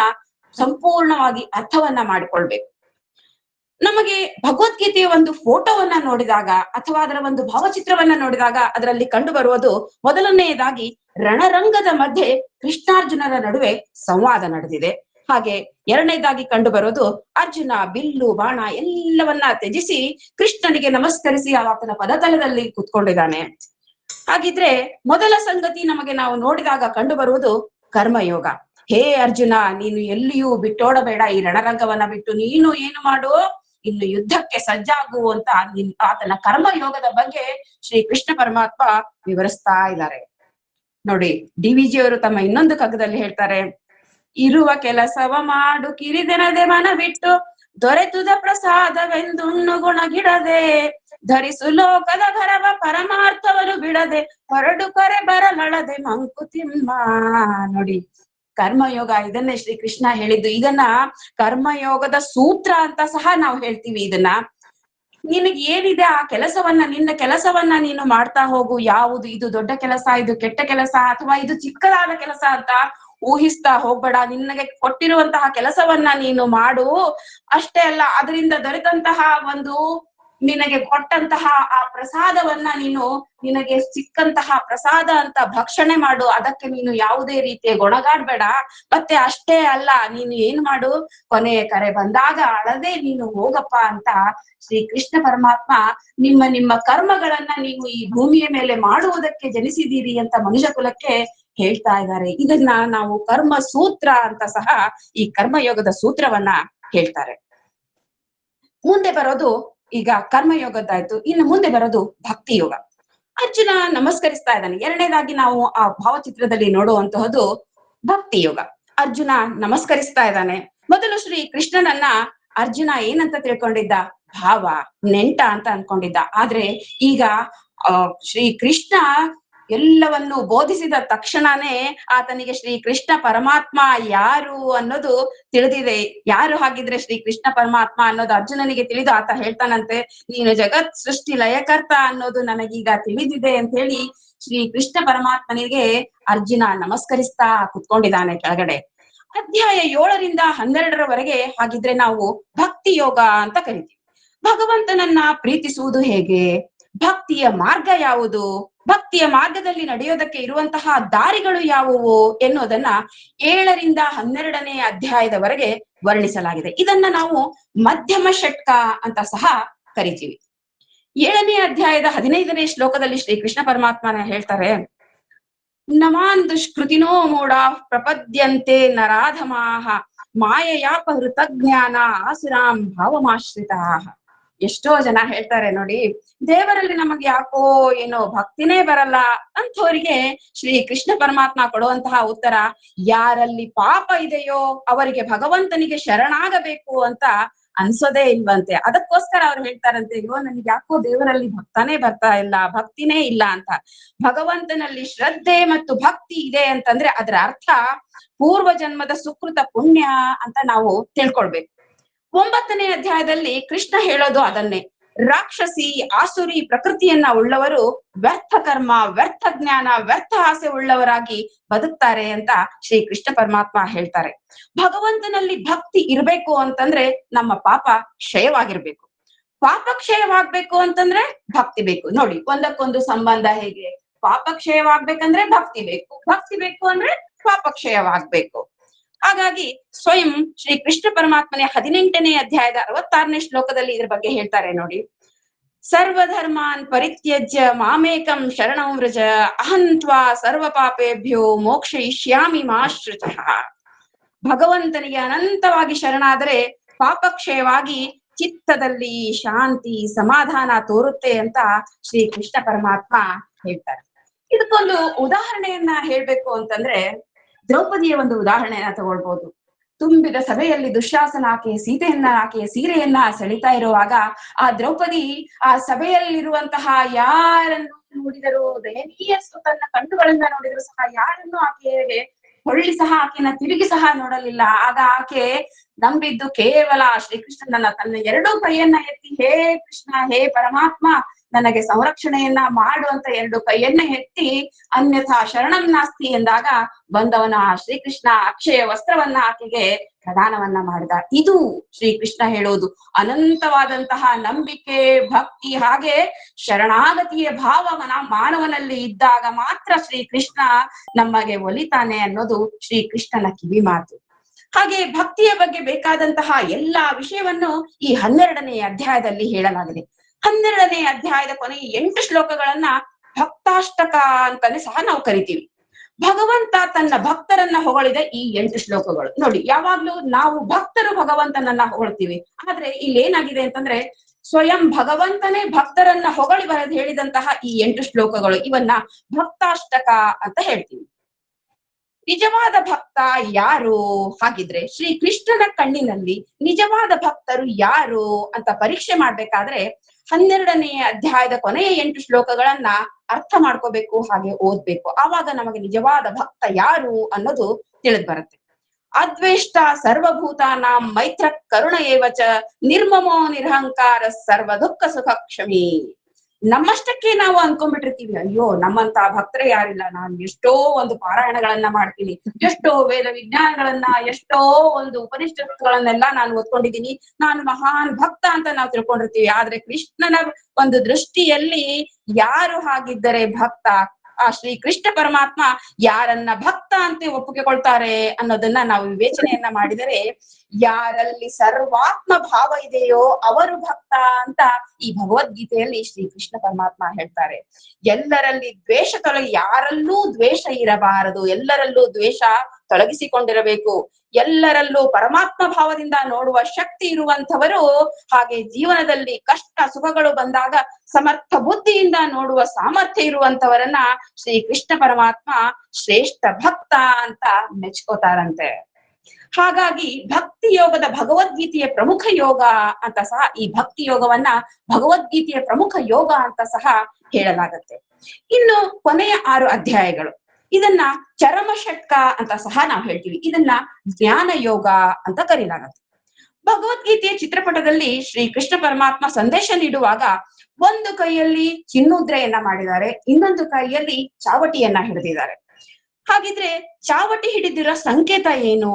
ಸಂಪೂರ್ಣವಾಗಿ ಅರ್ಥವನ್ನ ಮಾಡಿಕೊಳ್ಬೇಕು. ನಮಗೆ ಭಗವದ್ಗೀತೆಯ ಒಂದು ಫೋಟೋವನ್ನ ನೋಡಿದಾಗ ಅಥವಾ ಅದರ ಒಂದು ಭಾವಚಿತ್ರವನ್ನ ನೋಡಿದಾಗ ಅದರಲ್ಲಿ ಕಂಡು ಬರುವುದು ಮೊದಲನೆಯದಾಗಿ ರಣರಂಗದ ಮಧ್ಯೆ ಕೃಷ್ಣಾರ್ಜುನರ ನಡುವೆ ಸಂವಾದ ನಡೆದಿದೆ. ಹಾಗೆ ಎರಡನೇದಾಗಿ ಕಂಡು ಬರೋದು ಅರ್ಜುನ, ಬಿಲ್ಲು, ಬಾಣ ಎಲ್ಲವನ್ನ ತ್ಯಜಿಸಿ ಕೃಷ್ಣನಿಗೆ ನಮಸ್ಕರಿಸಿ ಆತನ ಪದತಲದಲ್ಲಿ ಕುತ್ಕೊಂಡಿದ್ದಾನೆ. ಹಾಗಿದ್ರೆ ಮೊದಲ ಸಂಗತಿ ನಮಗೆ ನಾವು ನೋಡಿದಾಗ ಕಂಡು ಬರುವುದು ಕರ್ಮಯೋಗ. ಹೇ ಅರ್ಜುನ, ನೀನು ಎಲ್ಲಿಯೂ ಬಿಟ್ಟೋಡಬೇಡ, ಈ ರಣರಂಗವನ್ನ ಬಿಟ್ಟು ನೀನು ಏನು ಮಾಡು? ಇನ್ನು ಯುದ್ಧಕ್ಕೆ ಸಜ್ಜಾಗು ಅಂತ ಆತನ ಕರ್ಮಯೋಗದ ಬಗ್ಗೆ ಶ್ರೀ ಕೃಷ್ಣ ಪರಮಾತ್ಮ ವಿವರಿಸ್ತಾ ಇದ್ದಾರೆ. ನೋಡಿ, ಡಿ ಅವರು ತಮ್ಮ ಇನ್ನೊಂದು ಕಗ್ಗದಲ್ಲಿ ಹೇಳ್ತಾರೆ ಇರುವ ಕೆಲಸವ ಮಾಡು ಕಿರಿದೆನದೆ ಮನವಿಟ್ಟು ದೊರೆತುದ ಪ್ರಸಾದವೆಂದುಣ್ಣು ಗುಣಗಿಡದೆ. ಧರಿಸು ಲೋಕದ ಭರವ ಪರಮಾರ್ಥವನು ಬಿಡದೆ ಹೊರಡು ಕರೆ ಬರಲಳದೆ ಮಂಕುತಿಮ್ಮ ನೋಡಿ. ಕರ್ಮಯೋಗ ಇದನ್ನೇ ಶ್ರೀ ಕೃಷ್ಣ ಹೇಳಿದ್ದು. ಇದನ್ನ ಕರ್ಮಯೋಗದ ಸೂತ್ರ ಅಂತ ಸಹ ನಾವು ಹೇಳ್ತೀವಿ ಇದನ್ನ. ನಿನಗೆ ಏನಿದೆ ಆ ಕೆಲಸವನ್ನ, ನಿನ್ನ ಕೆಲಸವನ್ನ ನೀನು ಮಾಡ್ತಾ ಹೋಗು. ಯಾವುದು? ಇದು ದೊಡ್ಡ ಕೆಲಸ, ಇದು ಕೆಟ್ಟ ಕೆಲಸ, ಅಥವಾ ಇದು ಚಿಕ್ಕದಾದ ಕೆಲಸ ಅಂತ ಊಹಿಸ್ತಾ ಹೋಗ್ಬೇಡ. ನಿನಗೆ ಕೊಟ್ಟಿರುವಂತಹ ಕೆಲಸವನ್ನ ನೀನು ಮಾಡು. ಅಷ್ಟೇ ಅಲ್ಲ, ಅದರಿಂದ ದೊರೆತಂತಹ ಒಂದು ನಿನಗೆ ಕೊಟ್ಟಂತಹ ಆ ಪ್ರಸಾದವನ್ನ ನೀನು, ನಿನಗೆ ಸಿಕ್ಕಂತಹ ಪ್ರಸಾದ ಅಂತ ಭಕ್ಷಣೆ ಮಾಡು. ಅದಕ್ಕೆ ನೀನು ಯಾವುದೇ ರೀತಿಯ ಗೊಣಗಾಡ್ಬೇಡ. ಮತ್ತೆ ಅಷ್ಟೇ ಅಲ್ಲ, ನೀನು ಏನ್ ಮಾಡು? ಕೊನೆಯ ಕರೆ ಬಂದಾಗ ಅಳದೆ ನೀನು ಹೋಗಪ್ಪ ಅಂತ ಶ್ರೀ ಕೃಷ್ಣ ಪರಮಾತ್ಮ ನಿಮ್ಮ ನಿಮ್ಮ ಕರ್ಮಗಳನ್ನ ನೀವು ಈ ಭೂಮಿಯ ಮೇಲೆ ಮಾಡುವುದಕ್ಕೆ ಜನಿಸಿದೀರಿ ಅಂತ ಮನುಷ್ಯ ಕುಲಕ್ಕೆ ಹೇಳ್ತಾ ಇದ್ದಾರೆ. ಇದನ್ನ ನಾವು ಕರ್ಮ ಸೂತ್ರ ಅಂತ ಸಹ ಈ ಕರ್ಮಯೋಗದ ಸೂತ್ರವನ್ನ ಹೇಳ್ತಾರೆ. ಮುಂದೆ ಬರೋದು ಈಗ ಕರ್ಮಯೋಗದ್ದಾಯ್ತು. ಇನ್ನು ಮುಂದೆ ಬರೋದು ಭಕ್ತಿ ಯೋಗ ಅರ್ಜುನ ನಮಸ್ಕರಿಸ್ತಾ ಇದ್ದಾನೆ. ಎರಡನೇದಾಗಿ ನಾವು ಆ ಭಾವಚಿತ್ರದಲ್ಲಿ ನೋಡುವಂತಹದ್ದು ಭಕ್ತಿ ಯೋಗ ಅರ್ಜುನ ನಮಸ್ಕರಿಸ್ತಾ ಇದ್ದಾನೆ. ಮೊದಲು ಶ್ರೀ ಕೃಷ್ಣನನ್ನ ಅರ್ಜುನ ಏನಂತ ತಿಳ್ಕೊಂಡಿದ್ದ? ಭಾವ, ನೆಂಟ ಅಂತ ಅನ್ಕೊಂಡಿದ್ದ. ಆದ್ರೆ ಈಗ ಶ್ರೀ ಕೃಷ್ಣ ಎಲ್ಲವನ್ನು ಬೋಧಿಸಿದ ತಕ್ಷಣನೇ ಆತನಿಗೆ ಶ್ರೀ ಕೃಷ್ಣ ಪರಮಾತ್ಮ ಯಾರು ಅನ್ನೋದು ತಿಳಿದಿದೆ. ಯಾರು ಹಾಗಿದ್ರೆ ಶ್ರೀ ಕೃಷ್ಣ ಪರಮಾತ್ಮ ಅನ್ನೋದು ಅರ್ಜುನನಿಗೆ ತಿಳಿದು ಆತ ಹೇಳ್ತಾನಂತೆ, ನೀನು ಜಗತ್ ಸೃಷ್ಟಿ ಲಯಕರ್ತ ಅನ್ನೋದು ನನಗೀಗ ತಿಳಿದಿದೆ ಅಂತ ಹೇಳಿ ಶ್ರೀ ಕೃಷ್ಣ ಪರಮಾತ್ಮನಿಗೆ ಅರ್ಜುನ ನಮಸ್ಕರಿಸ್ತಾ ಕುತ್ಕೊಂಡಿದ್ದಾನೆ ಕೆಳಗಡೆ. ಅಧ್ಯಾಯ ಏಳರಿಂದ ಹನ್ನೆರಡರವರೆಗೆ ಹಾಗಿದ್ರೆ ನಾವು ಭಕ್ತಿ ಯೋಗ ಅಂತ ಕರಿತೀವಿ. ಭಗವಂತನನ್ನ ಪ್ರೀತಿಸುವುದು ಹೇಗೆ? ಭಕ್ತಿಯ ಮಾರ್ಗ ಯಾವುದು? ಭಕ್ತಿಯ ಮಾರ್ಗದಲ್ಲಿ ನಡೆಯೋದಕ್ಕೆ ಇರುವಂತಹ ದಾರಿಗಳು ಯಾವುವು ಎನ್ನುವುದನ್ನ ಏಳರಿಂದ ಹನ್ನೆರಡನೇ ಅಧ್ಯಾಯದವರೆಗೆ ವರ್ಣಿಸಲಾಗಿದೆ. ಇದನ್ನ ನಾವು ಮಧ್ಯಮ ಷಟ್ಕ ಅಂತ ಸಹ ಕರಿತೀವಿ. ಏಳನೇ ಅಧ್ಯಾಯದ ಹದಿನೈದನೇ ಶ್ಲೋಕದಲ್ಲಿ ಶ್ರೀ ಕೃಷ್ಣ ಪರಮಾತ್ಮನ ಹೇಳ್ತಾರೆ, ನಮಾನ್ ದುಷ್ಕೃತಿನೋ ಮೂಢ ಪ್ರಪದ್ಯಂತೆ ನರಾಧಮಾಹ, ಮಾಯಯಾಪ ಜ್ಞಾನ ಆಸುರಾಂ ಭಾವಮಾಶ್ರಿತಾ ಎಷ್ಟೋ ಜನ ಹೇಳ್ತಾರೆ ನೋಡಿ, ದೇವರಲ್ಲಿ ನಮಗೆ ಯಾಕೋ ಏನೋ ಭಕ್ತಿನೇ ಬರಲ್ಲ ಅಂಥವರಿಗೆ ಶ್ರೀ ಕೃಷ್ಣ ಪರಮಾತ್ಮ ಕೊಡುವಂತಹ ಉತ್ತರ, ಯಾರಲ್ಲಿ ಪಾಪ ಇದೆಯೋ ಅವರಿಗೆ ಭಗವಂತನಿಗೆ ಶರಣಾಗಬೇಕು ಅಂತ ಅನ್ಸೋದೇ ಇಲ್ವಂತೆ. ಅದಕ್ಕೋಸ್ಕರ ಅವ್ರು ಹೇಳ್ತಾರಂತೆ, ಅಯ್ಯೋ, ನನ್ಗೆ ಯಾಕೋ ದೇವರಲ್ಲಿ ಭಕ್ತಾನೇ ಬರ್ತಾ ಇಲ್ಲ, ಭಕ್ತಿನೇ ಇಲ್ಲ ಅಂತ. ಭಗವಂತನಲ್ಲಿ ಶ್ರದ್ಧೆ ಮತ್ತು ಭಕ್ತಿ ಇದೆ ಅಂತಂದ್ರೆ ಅದರ ಅರ್ಥ ಪೂರ್ವ ಜನ್ಮದ ಸುಕೃತ ಪುಣ್ಯ ಅಂತ ನಾವು ತಿಳ್ಕೊಳ್ಬೇಕು. ಒಂಬತ್ತನೇ ಅಧ್ಯಾಯದಲ್ಲಿ ಕೃಷ್ಣ ಹೇಳೋದು ಅದನ್ನೇ. ರಾಕ್ಷಸಿ, ಆಸುರಿ ಪ್ರಕೃತಿಯನ್ನ ಉಳ್ಳವರು ವ್ಯರ್ಥ ಕರ್ಮ, ವ್ಯರ್ಥ ಜ್ಞಾನ, ವ್ಯರ್ಥ ಆಸೆ ಉಳ್ಳವರಾಗಿ ಬದುಕ್ತಾರೆ ಅಂತ ಶ್ರೀ ಕೃಷ್ಣ ಪರಮಾತ್ಮ ಹೇಳ್ತಾರೆ. ಭಗವಂತನಲ್ಲಿ ಭಕ್ತಿ ಇರ್ಬೇಕು ಅಂತಂದ್ರೆ ನಮ್ಮ ಪಾಪ ಕ್ಷಯವಾಗಿರ್ಬೇಕು. ಪಾಪ ಕ್ಷಯವಾಗ್ಬೇಕು ಅಂತಂದ್ರೆ ಭಕ್ತಿ ಬೇಕು. ನೋಡಿ, ಒಂದಕ್ಕೊಂದು ಸಂಬಂಧ ಹೇಗೆ? ಪಾಪ ಕ್ಷಯವಾಗ್ಬೇಕಂದ್ರೆ ಭಕ್ತಿ ಬೇಕು. ಭಕ್ತಿ ಬೇಕು ಅಂದ್ರೆ ಪಾಪ ಕ್ಷಯವಾಗ್ಬೇಕು. ಹಾಗಾಗಿ ಸ್ವಯಂ ಶ್ರೀ ಕೃಷ್ಣ ಪರಮಾತ್ಮನೇ ಹದಿನೆಂಟನೇ ಅಧ್ಯಾಯದ ಅರವತ್ತಾರನೇ ಶ್ಲೋಕದಲ್ಲಿ ಇದ್ರ ಬಗ್ಗೆ ಹೇಳ್ತಾರೆ ನೋಡಿ. ಸರ್ವಧರ್ಮಾನ್ ಪರಿತ್ಯಜ್ಯ ಮಾಮೇಕಂ ಶರಣಂ ವ್ರಜ ಅಹಂತ್ವಾ ಸರ್ವ ಪಾಪೇಭ್ಯೋ ಮೋಕ್ಷಯಿಷ್ಯಾಮಿ ಮಾಶ್ರಿತಃ ಭಗವಂತನಿಗೆ ಅನಂತವಾಗಿ ಶರಣಾದರೆ ಪಾಪಕ್ಷಯವಾಗಿ ಚಿತ್ತದಲ್ಲಿ ಶಾಂತಿ ಸಮಾಧಾನ ತೋರುತ್ತೆ ಅಂತ ಶ್ರೀ ಕೃಷ್ಣ ಪರಮಾತ್ಮ ಹೇಳ್ತಾರೆ. ಇದಕ್ಕೊಂದು ಉದಾಹರಣೆಯನ್ನ ಹೇಳ್ಬೇಕು ಅಂತಂದ್ರೆ ದ್ರೌಪದಿಯ ಒಂದು ಉದಾಹರಣೆಯನ್ನ ತಗೊಳ್ಬಹುದು ತುಂಬಿದ ಸಭೆಯಲ್ಲಿ ದುಶ್ಯಾಸನ ಆಕೆಯ ಸೀತೆಯನ್ನ ಆಕೆಯ ಸೀರೆಯನ್ನ ಸೆಳಿತಾ ಇರುವಾಗ ಆ ದ್ರೌಪದಿ ಆ ಸಭೆಯಲ್ಲಿರುವಂತಹ ಯಾರನ್ನು ನೋಡಿದರೂ, ದಯನೀಯ ತನ್ನ ಕಣ್ಣುಗಳನ್ನ ನೋಡಿದ್ರು ಸಹ ಯಾರನ್ನು ಆಕೆಗೆ ಹೊಳ್ಳಿ ಸಹ ಆಕೆಯನ್ನ ತಿರುಗಿ ಸಹ ನೋಡಲಿಲ್ಲ. ಆಗ ಆಕೆ ನಂಬಿದ್ದು ಕೇವಲ ಶ್ರೀಕೃಷ್ಣನನ್ನ ತನ್ನ ಎರಡೂ ಕೈಯನ್ನ ಎತ್ತಿ, ಹೇ ಕೃಷ್ಣ, ಹೇ ಪರಮಾತ್ಮ ನನಗೆ ಸಂರಕ್ಷಣೆಯನ್ನ ಮಾಡುವಂತ ಎರಡು ಕೈಯನ್ನ ಎತ್ತಿ ಅನ್ಯಥಾ ಶರಣಂ ನಾಸ್ತಿ ಎಂದಾಗ ಬಂದವನ ಶ್ರೀಕೃಷ್ಣ ಅಕ್ಷಯ ವಸ್ತ್ರವನ್ನ ಆಕೆಗೆ ಪ್ರದಾನವನ್ನ ಮಾಡಿದ. ಇದು ಶ್ರೀಕೃಷ್ಣ ಹೇಳೋದು. ಅನಂತವಾದಂತಹ ನಂಬಿಕೆ, ಭಕ್ತಿ ಹಾಗೆ ಶರಣಾಗತಿಯ ಭಾವವನ ಮಾನವನಲ್ಲಿ ಇದ್ದಾಗ ಮಾತ್ರ ಶ್ರೀಕೃಷ್ಣ ನಮಗೆ ಒಲಿತಾನೆ ಅನ್ನೋದು ಶ್ರೀಕೃಷ್ಣನ ಕಿವಿ ಮಾತು. ಹಾಗೆ ಭಕ್ತಿಯ ಬಗ್ಗೆ ಬೇಕಾದಂತಹ ಎಲ್ಲಾ ವಿಷಯವನ್ನು ಈ ಹನ್ನೆರಡನೇ ಅಧ್ಯಾಯದಲ್ಲಿ ಹೇಳಲಾಗಿದೆ. ಹನ್ನೆರಡನೇ ಅಧ್ಯಾಯದ ಕೊನೆಯ ಎಂಟು ಶ್ಲೋಕಗಳನ್ನ ಭಕ್ತಾಷ್ಟಕ ಅಂತಾನೆ ಸಹ ನಾವು ಕರಿತೀವಿ. ಭಗವಂತ ತನ್ನ ಭಕ್ತರನ್ನ ಹೊಗಳಿದ ಈ ಎಂಟು ಶ್ಲೋಕಗಳು. ನೋಡಿ, ಯಾವಾಗ್ಲೂ ನಾವು ಭಕ್ತರು ಭಗವಂತನನ್ನ ಹೊಗಳ್ತೀವಿ. ಆದ್ರೆ ಇಲ್ಲಿ ಏನಾಗಿದೆ ಅಂತಂದ್ರೆ, ಸ್ವಯಂ ಭಗವಂತನೇ ಭಕ್ತರನ್ನ ಹೊಗಳಿ ಬರೆದು ಹೇಳಿದಂತಹ ಈ ಎಂಟು ಶ್ಲೋಕಗಳು, ಇವನ್ನ ಭಕ್ತಾಷ್ಟಕ ಅಂತ ಹೇಳ್ತೀವಿ. ನಿಜವಾದ ಭಕ್ತ ಯಾರು? ಹಾಗಿದ್ರೆ ಶ್ರೀ ಕೃಷ್ಣನ ಕಣ್ಣಿನಲ್ಲಿ ನಿಜವಾದ ಭಕ್ತರು ಯಾರು ಅಂತ ಪರೀಕ್ಷೆ ಮಾಡ್ಬೇಕಾದ್ರೆ ಹನ್ನೆರಡನೇ ಅಧ್ಯಾಯದ ಕೊನೆಯ ಎಂಟು ಶ್ಲೋಕಗಳನ್ನ ಅರ್ಥ ಮಾಡ್ಕೋಬೇಕು, ಹಾಗೆ ಓದ್ಬೇಕು. ಆವಾಗ ನಮಗೆ ನಿಜವಾದ ಭಕ್ತ ಯಾರು ಅನ್ನೋದು ತಿಳಿದ್ ಬರುತ್ತೆ. ಅದ್ವೇಷ್ಟ ಸರ್ವಭೂತಾನ ಮೈತ್ರ ಕರುಣ ಏವಚ ನಿರ್ಮಮೋ ನಿರ್ಹಂಕಾರ ಸರ್ವ ದುಃಖ ಸುಖ ಕ್ಷಮಿ ನಮ್ಮಷ್ಟಕ್ಕೆ ನಾವು ಅನ್ಕೊಂಡ್ಬಿಟ್ಟಿರ್ತೀವಿ, ಅಯ್ಯೋ, ನಮ್ಮಂತ ಭಕ್ತರೇ ಯಾರಿಲ್ಲ. ನಾನು ಎಷ್ಟೋ ಒಂದು ಪಾರಾಯಣಗಳನ್ನ ಮಾಡ್ತೀನಿ, ಎಷ್ಟೋ ವೇದ ವಿಜ್ಞಾನಗಳನ್ನ, ಎಷ್ಟೋ ಒಂದು ಉಪನಿಷತ್ತುಗಳನ್ನೆಲ್ಲ ನಾನು ಓದ್ಕೊಂಡಿದ್ದೀನಿ. ನಾನು ಮಹಾನ್ ಭಕ್ತ ಅಂತ ನಾವು ತಿಳ್ಕೊಂಡಿರ್ತೀವಿ. ಆದ್ರೆ ಕೃಷ್ಣನ ಒಂದು ದೃಷ್ಟಿಯಲ್ಲಿ ಯಾರು ಹಾಗಿದ್ದರೆ ಭಕ್ತ ಆ ಶ್ರೀ ಕೃಷ್ಣ ಪರಮಾತ್ಮ ಯಾರನ್ನ ಭಕ್ತ ಅಂತ ಒಪ್ಪಿಗೆಕೊಳ್ತಾರೆ ಅನ್ನೋದನ್ನ ನಾವು ವಿವೇಚನೆಯನ್ನ ಮಾಡಿದರೆ ಯಾರಲ್ಲಿ ಸರ್ವಾತ್ಮ ಭಾವ ಇದೆಯೋ ಅವರು ಭಕ್ತ ಅಂತ ಈ ಭಗವದ್ಗೀತೆಯಲ್ಲಿ ಶ್ರೀ ಕೃಷ್ಣ ಪರಮಾತ್ಮ ಹೇಳ್ತಾರೆ. ಎಲ್ಲರಲ್ಲಿ ದ್ವೇಷ ತೊಲಗಿ ಯಾರಲ್ಲೂ ದ್ವೇಷ ಇರಬಾರದು, ಎಲ್ಲರಲ್ಲೂ ದ್ವೇಷ ತೊಲಗಿಸಿಕೊಂಡಿರಬೇಕು. ಎಲ್ಲರಲ್ಲೂ ಪರಮಾತ್ಮ ಭಾವದಿಂದ ನೋಡುವ ಶಕ್ತಿ ಇರುವಂತವರು ಹಾಗೆ ಜೀವನದಲ್ಲಿ ಕಷ್ಟ ಸುಖಗಳು ಬಂದಾಗ ಸಮರ್ಥ ಬುದ್ಧಿಯಿಂದ ನೋಡುವ ಸಾಮರ್ಥ್ಯ ಇರುವಂತವರನ್ನ ಶ್ರೀ ಕೃಷ್ಣ ಪರಮಾತ್ಮ ಶ್ರೇಷ್ಠ ಭಕ್ತ ಅಂತ ಮೆಚ್ಕೋತಾರಂತೆ. ಹಾಗಾಗಿ ಭಕ್ತಿ ಯೋಗದ ಭಗವದ್ಗೀತೆಯ ಪ್ರಮುಖ ಯೋಗ ಅಂತ ಸಹ ಈ ಭಕ್ತಿ ಯೋಗವನ್ನ ಭಗವದ್ಗೀತೆಯ ಪ್ರಮುಖ ಯೋಗ ಅಂತ ಸಹ ಹೇಳಲಾಗತ್ತೆ. ಇನ್ನು ಕೊನೆಯ ಆರು ಅಧ್ಯಾಯಗಳು. ಇದನ್ನ ಚರಮ ಷಟ್ಕ ಅಂತ ಸಹ ನಾವು ಹೇಳ್ತೀವಿ. ಇದನ್ನ ಜ್ಞಾನ ಯೋಗ ಅಂತ ಕರೀಲಾಗತ್ತೆ. ಭಗವದ್ಗೀತೆಯ ಚಿತ್ರಪಟದಲ್ಲಿ ಶ್ರೀ ಕೃಷ್ಣ ಪರಮಾತ್ಮ ಸಂದೇಶ ನೀಡುವಾಗ ಒಂದು ಕೈಯಲ್ಲಿ ಚಿನ್ನುದ್ರೆಯನ್ನ ಮಾಡಿದ್ದಾರೆ, ಇನ್ನೊಂದು ಕೈಯಲ್ಲಿ ಚಾವಟಿಯನ್ನ ಹಿಡಿದಿದ್ದಾರೆ. ಹಾಗಿದ್ರೆ ಚಾವಟಿ ಹಿಡಿದಿರೋ ಸಂಕೇತ ಏನು?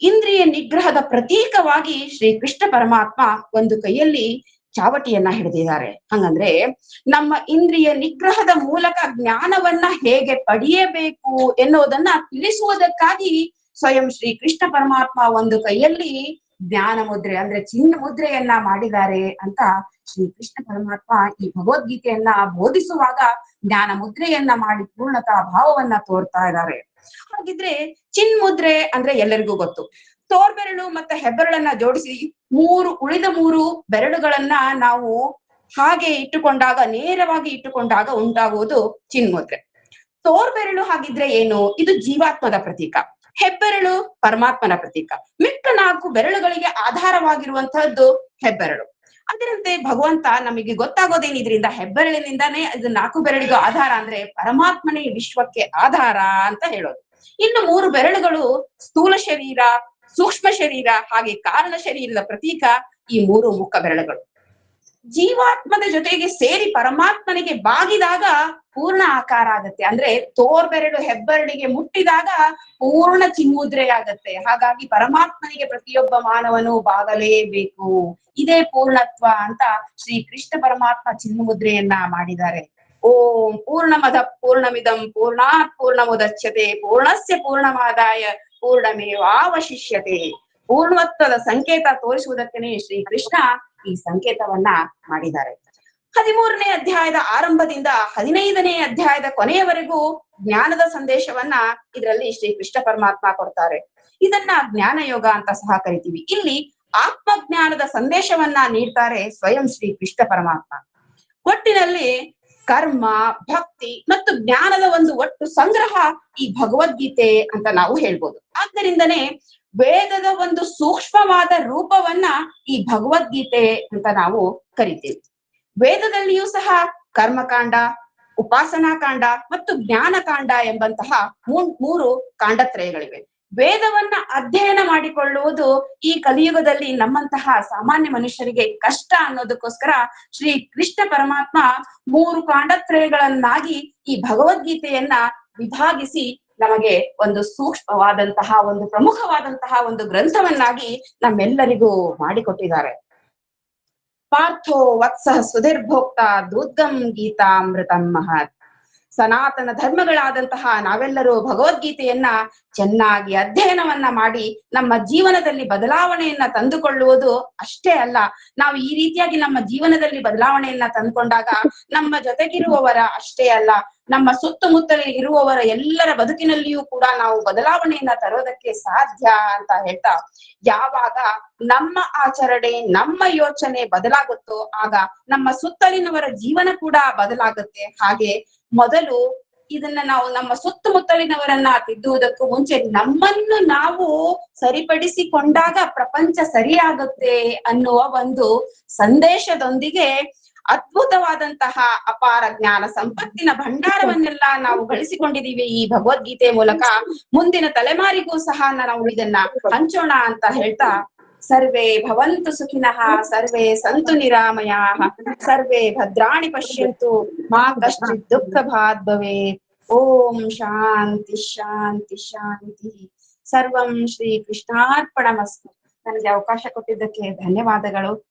ಇಂದ್ರಿಯ ನಿಗ್ರಹದ ಪ್ರತೀಕವಾಗಿ ಶ್ರೀ ಕೃಷ್ಣ ಪರಮಾತ್ಮ ಒಂದು ಕೈಯಲ್ಲಿ ಚಾವಟಿಯನ್ನ ಹಿಡಿದಿದ್ದಾರೆ. ಹಂಗಂದ್ರೆ ನಮ್ಮ ಇಂದ್ರಿಯ ನಿಗ್ರಹದ ಮೂಲಕ ಜ್ಞಾನವನ್ನ ಹೇಗೆ ಪಡೆಯಬೇಕು ಎನ್ನುವುದನ್ನ ತಿಳಿಸುವುದಕ್ಕಾಗಿ ಸ್ವಯಂ ಶ್ರೀ ಕೃಷ್ಣ ಪರಮಾತ್ಮ ಒಂದು ಕೈಯಲ್ಲಿ ಜ್ಞಾನ ಮುದ್ರೆ ಅಂದ್ರೆ ಚಿನ್ನ ಮುದ್ರೆಯನ್ನ ಮಾಡಿದ್ದಾರೆ ಅಂತ ಶ್ರೀ ಕೃಷ್ಣ ಪರಮಾತ್ಮ ಈ ಭಗವದ್ಗೀತೆಯನ್ನ ಬೋಧಿಸುವಾಗ ಜ್ಞಾನ ಮುದ್ರೆಯನ್ನ ಮಾಡಿ ಪೂರ್ಣತಾ ಭಾವವನ್ನ ತೋರ್ತಾ ಇದ್ದಾರೆ. ಹಾಗಿದ್ರೆ ಚಿನ್ ಮುದ್ರೆ ಅಂದ್ರೆ ಎಲ್ಲರಿಗೂ ಗೊತ್ತು. ತೋರ್ಬೆರಳು ಮತ್ತೆ ಹೆಬ್ಬೆರಳನ್ನ ಜೋಡಿಸಿ ಮೂರು, ಉಳಿದ ಮೂರು ಬೆರಳುಗಳನ್ನ ನಾವು ಹಾಗೆ ಇಟ್ಟುಕೊಂಡಾಗ, ನೇರವಾಗಿ ಇಟ್ಟುಕೊಂಡಾಗ ಉಂಟಾಗುವುದು ಚಿನ್ಮುದ್ರೆ. ತೋರ್ಬೆರಳು ಹಾಗಿದ್ರೆ ಏನು? ಇದು ಜೀವಾತ್ಮದ ಪ್ರತೀಕ. ಹೆಬ್ಬೆರಳು ಪರಮಾತ್ಮನ ಪ್ರತೀಕ. ಮಿಕ್ಕ ನಾಲ್ಕು ಬೆರಳುಗಳಿಗೆ ಆಧಾರವಾಗಿರುವಂತಹದ್ದು ಹೆಬ್ಬೆರಳು. ಅದರಂತೆ ಭಗವಂತ ನಮಗೆ ಗೊತ್ತಾಗೋದೇನು ಇದರಿಂದ ಹೆಬ್ಬೆರಳಿನಿಂದಾನೇ ಇದು ನಾಲ್ಕು ಬೆರಳಿಗೂ ಆಧಾರ ಅಂದ್ರೆ ಪರಮಾತ್ಮನೇ ವಿಶ್ವಕ್ಕೆ ಆಧಾರ ಅಂತ ಹೇಳೋದು. ಇನ್ನು ಮೂರು ಬೆರಳುಗಳು ಸ್ಥೂಲ ಶರೀರ ಸೂಕ್ಷ್ಮ ಶರೀರ ಹಾಗೆ ಕಾರಣ ಶರೀರದ ಪ್ರತೀಕ ಈ ಮೂರು ಮುಖ ಬೆರಳುಗಳು. ಜೀವಾತ್ಮದ ಜೊತೆಗೆ ಸೇರಿ ಪರಮಾತ್ಮನಿಗೆ ಬಾಗಿದಾಗ ಪೂರ್ಣ ಆಕಾರ ಆಗತ್ತೆ. ಅಂದ್ರೆ ತೋರ್ಬೆರಳು ಹೆಬ್ಬೆರಳಿಗೆ ಮುಟ್ಟಿದಾಗ ಪೂರ್ಣ ಚಿಮ್ಮುದ್ರೆ ಆಗತ್ತೆ. ಹಾಗಾಗಿ ಪರಮಾತ್ಮನಿಗೆ ಪ್ರತಿಯೊಬ್ಬ ಮಾನವನು ಬಾಗಲೇಬೇಕು. ಇದೇ ಪೂರ್ಣತ್ವ ಅಂತ ಶ್ರೀ ಕೃಷ್ಣ ಪರಮಾತ್ಮ ಚಿನ್ಮುದ್ರೆಯನ್ನ ಮಾಡಿದ್ದಾರೆ. ಓಂ ಪೂರ್ಣಮದ ಪೂರ್ಣಮಿದಂ ಪೂರ್ಣಾತ್ ಪೂರ್ಣಮುದಚ್ಯತೆ ಪೂರ್ಣಸ್ಯ ಪೂರ್ಣಮಾದಾಯ ಪೂರ್ಣಮೇವಾವಶಿಷ್ಯತೆ ಪೂರ್ಣತ್ವದ ಸಂಕೇತ ತೋರಿಸುವುದಕ್ಕನೆ ಶ್ರೀ ಕೃಷ್ಣ ಈ ಸಂಕೇತವನ್ನ ಮಾಡಿದ್ದಾರೆ. ಹದಿಮೂರನೇ ಅಧ್ಯಾಯದ ಆರಂಭದಿಂದ ಹದಿನೈದನೇ ಅಧ್ಯಾಯದ ಕೊನೆಯವರೆಗೂ ಜ್ಞಾನದ ಸಂದೇಶವನ್ನ ಇದರಲ್ಲಿ ಶ್ರೀ ಕೃಷ್ಣ ಪರಮಾತ್ಮ ಕೊಡ್ತಾರೆ. ಇದನ್ನ ಜ್ಞಾನ ಯೋಗ ಅಂತ ಸಹ ಕರಿತೀವಿ. ಇಲ್ಲಿ ಆತ್ಮಜ್ಞಾನದ ಸಂದೇಶವನ್ನ ನೀಡ್ತಾರೆ ಸ್ವಯಂ ಶ್ರೀ ಕೃಷ್ಣ ಪರಮಾತ್ಮ. ಒಟ್ಟಿನಲ್ಲಿ ಕರ್ಮ, ಭಕ್ತಿ ಮತ್ತು ಜ್ಞಾನದ ಒಂದು ಒಟ್ಟು ಸಂಗ್ರಹ ಈ ಭಗವದ್ಗೀತೆ ಅಂತ ನಾವು ಹೇಳ್ಬೋದು. ಆದ್ದರಿಂದನೇ ವೇದದ ಒಂದು ಸೂಕ್ಷ್ಮವಾದ ರೂಪವನ್ನ ಈ ಭಗವದ್ಗೀತೆ ಅಂತ ನಾವು ಕರಿತೀವಿ. ವೇದದಲ್ಲಿಯೂ ಸಹ ಕರ್ಮಕಾಂಡ ಉಪಾಸನಾ ಕಾಂಡ ಮತ್ತು ಜ್ಞಾನಕಾಂಡ ಎಂಬಂತಹ ಮೂರು ಕಾಂಡತ್ರಯಗಳಿವೆ. ವೇದವನ್ನ ಅಧ್ಯಯನ ಮಾಡಿಕೊಳ್ಳುವುದು ಈ ಕಲಿಯುಗದಲ್ಲಿ ನಮ್ಮಂತಹ ಸಾಮಾನ್ಯ ಮನುಷ್ಯರಿಗೆ ಕಷ್ಟ ಅನ್ನೋದಕ್ಕೋಸ್ಕರ ಶ್ರೀ ಕೃಷ್ಣ ಪರಮಾತ್ಮ ಮೂರು ಕಾಂಡತ್ರಯಗಳನ್ನಾಗಿ ಈ ಭಗವದ್ಗೀತೆಯನ್ನ ವಿಭಾಗಿಸಿ ನಮಗೆ ಒಂದು ಸೂಕ್ಷ್ಮವಾದಂತಹ ಒಂದು ಪ್ರಮುಖವಾದಂತಹ ಒಂದು ಗ್ರಂಥವನ್ನಾಗಿ ನಮ್ಮೆಲ್ಲರಿಗೂ ಮಾಡಿಕೊಟ್ಟಿದ್ದಾರೆ. ಪಾರ್ಥೋ ವತ್ಸ ಸುಧಿರ್ಭೋಕ್ತ ದೂದ್ಗಂ ಗೀತಾಮೃತಂ ಮಹತ್. ಸನಾತನ ಧರ್ಮಗಳಾದಂತಹ ನಾವೆಲ್ಲರೂ ಭಗವದ್ಗೀತೆಯನ್ನ ಚೆನ್ನಾಗಿ ಅಧ್ಯಯನವನ್ನ ಮಾಡಿ ನಮ್ಮ ಜೀವನದಲ್ಲಿ ಬದಲಾವಣೆಯನ್ನ ತಂದುಕೊಳ್ಳುವುದು ಅಷ್ಟೇ ಅಲ್ಲ, ನಾವು ಈ ರೀತಿಯಾಗಿ ನಮ್ಮ ಜೀವನದಲ್ಲಿ ಬದಲಾವಣೆಯನ್ನ ತಂದುಕೊಂಡಾಗ ನಮ್ಮ ಜೊತೆಗಿರುವವರ ಅಷ್ಟೇ ಅಲ್ಲ. ನಮ್ಮ ಸುತ್ತಮುತ್ತಲೇ ಇರುವವರ ಎಲ್ಲರ ಬದುಕಿನಲ್ಲಿಯೂ ಕೂಡ ನಾವು ಬದಲಾವಣೆಯನ್ನ ತರೋದಕ್ಕೆ ಸಾಧ್ಯ ಅಂತ ಹೇಳ್ತಾ, ಯಾವಾಗ ನಮ್ಮ ಆಚರಣೆ, ನಮ್ಮ ಯೋಚನೆ ಬದಲಾಗುತ್ತೋ ಆಗ ನಮ್ಮ ಸುತ್ತಲಿನವರ ಜೀವನ ಕೂಡ ಬದಲಾಗುತ್ತೆ. ಹಾಗೆ ಮೊದಲು ಇದನ್ನ ನಾವು ನಮ್ಮ ಸುತ್ತಮುತ್ತಲಿನವರನ್ನ ತಿದ್ದುವುದಕ್ಕೂ ಮುಂಚೆ ನಮ್ಮನ್ನು ನಾವು ಸರಿಪಡಿಸಿಕೊಂಡಾಗ ಪ್ರಪಂಚ ಸರಿಯಾಗುತ್ತೆ ಅನ್ನುವ ಒಂದು ಸಂದೇಶದೊಂದಿಗೆ ಅದ್ಭುತವಾದಂತಹ ಅಪಾರ ಜ್ಞಾನ ಸಂಪತ್ತಿನ ಭಂಡಾರವನ್ನೆಲ್ಲ ನಾವು ಗಳಿಸಿಕೊಂಡಿದ್ದೀವಿ ಈ ಭಗವದ್ಗೀತೆ ಮೂಲಕ. ಮುಂದಿನ ತಲೆಮಾರಿಗೂ ಸಹ ನಾವು ಇದನ್ನ ಹಂಚೋಣ ಅಂತ ಹೇಳ್ತಾ, ಸರ್ವೇ ಭವಂತು ಸುಖಿನಃ, ಸರ್ವೇ ಸಂತು ನಿರಾಮಯಾಃ, ಸರ್ವೇ ಭದ್ರಾಣಿ ಪಶ್ಯಂತು, ಮಾ ಕಶ್ಚಿತ್ ದುಃಖ ಭಾದ್ಭವೇ ಓಂ ಶಾಂತಿ ಶಾಂತಿ ಶಾಂತಿ. ಸರ್ವಂ ಶ್ರೀ ಕೃಷ್ಣಾರ್ಪಣಮಸ್ತು ನನಗೆ ಅವಕಾಶ ಕೊಟ್ಟಿದ್ದಕ್ಕೆ ಧನ್ಯವಾದಗಳು.